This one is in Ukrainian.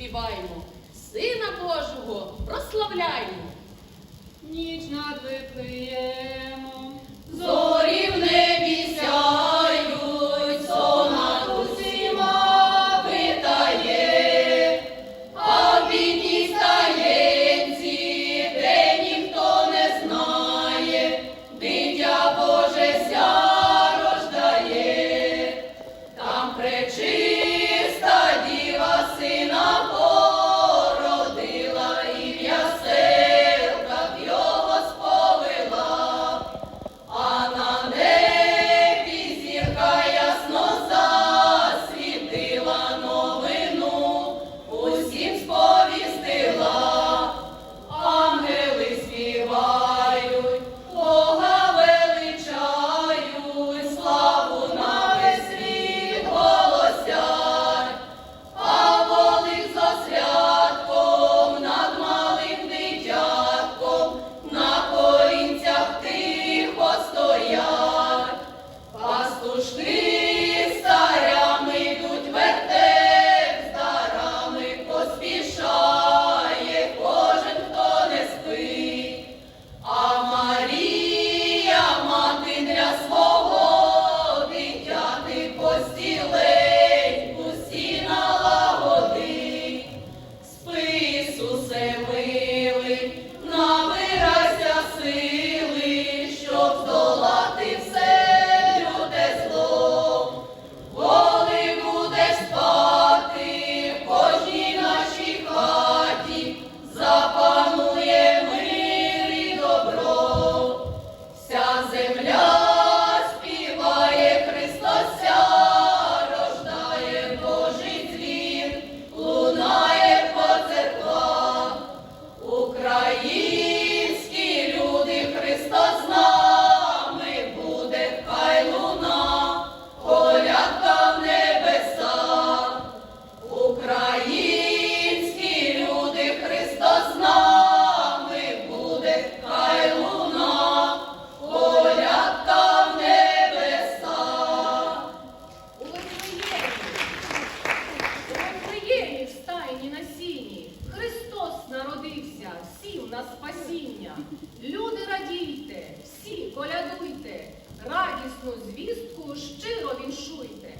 співаймо, Сина Божого прославляймо. Ніч надвиплиємо. Пастушки на спасіння. Люди радійте, всі колядуйте, радісну звістку щиро віншуйте.